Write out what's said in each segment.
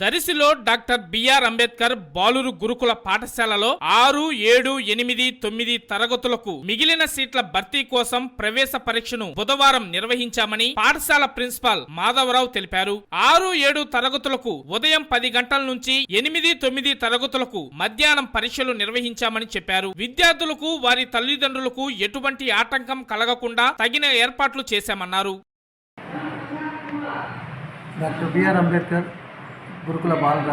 దరిసిలో doctor BR Ambedkar బాలురు గురుకుల పాఠశాలలో ఆరు ఏడు ఎనిమిది తొమ్మిది తరగతులకు మిగిలిన సీట్ల భర్తీ కోసం ప్రవేశ పరీక్షను బుధవారం నిర్వహించామని పాఠశాల ప్రిన్సిపాల్ మాధవరావు తెలిపారు. ఆరు ఏడు తరగతులకు ఉదయం పది గంటల నుంచి ఎనిమిది తొమ్మిది తరగతులకు మధ్యాహ్నం పరీక్షలు నిర్వహించామని చెప్పారు. విద్యార్థులకు వారి తల్లిదండ్రులకు ఎటువంటి ఆటంకం కలగకుండా తగిన ఏర్పాట్లు చేశామన్నారు. డాక్టర్ బిఆర్ అంబేద్కర్ గురుకుల బాలుర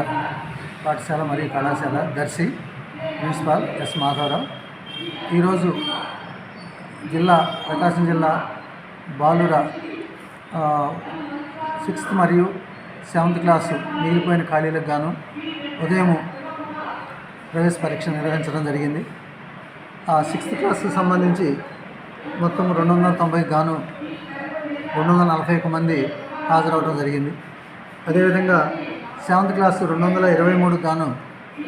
పాఠశాల మరియు కళాశాల దర్శి ప్రిన్సిపాల్ ఎస్ మాధవరావు. ఈరోజు జిల్లా ప్రకాశం జిల్లా బాలుర సిక్స్త్ మరియు సెవెంత్ క్లాసు మిగిలిపోయిన ఖాళీలకు గాను ఉదయం ప్రవేశ పరీక్ష నిర్వహించడం జరిగింది. ఆ సిక్స్త్ క్లాస్కి సంబంధించి మొత్తం రెండు వందల తొంభై గాను రెండు వందల నలభై ఒక మంది హాజరవడం జరిగింది. అదేవిధంగా సెవెంత్ క్లాస్ రెండు వందల ఇరవై మూడు గాను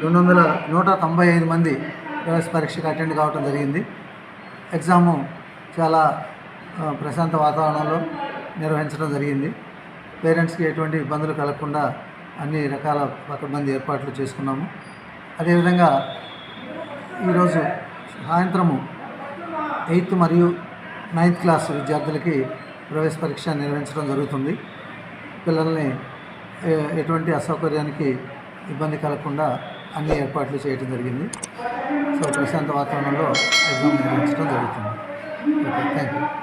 రెండు వందల నూట తొంభై ఐదు మంది ప్రవేశ పరీక్షకు అటెండ్ కావడం జరిగింది. ఎగ్జాము చాలా ప్రశాంత వాతావరణంలో నిర్వహించడం జరిగింది. పేరెంట్స్కి ఎటువంటి ఇబ్బందులు కలగకుండా అన్ని రకాల పకడ్బందీ ఏర్పాట్లు చేసుకున్నాము. అదేవిధంగా ఈరోజు సాయంత్రము ఎయిత్ మరియు నైన్త్ క్లాస్ విద్యార్థులకి ప్రవేశ పరీక్ష నిర్వహించడం జరుగుతుంది. పిల్లల్ని ఎటువంటి అసౌకర్యానికి ఇబ్బంది కలగకుండా అన్ని ఏర్పాట్లు చేయడం జరిగింది. సో ప్రశాంత వాతావరణంలో ఎగ్జామ్ నిర్వహించడం జరుగుతుంది. Okay thank you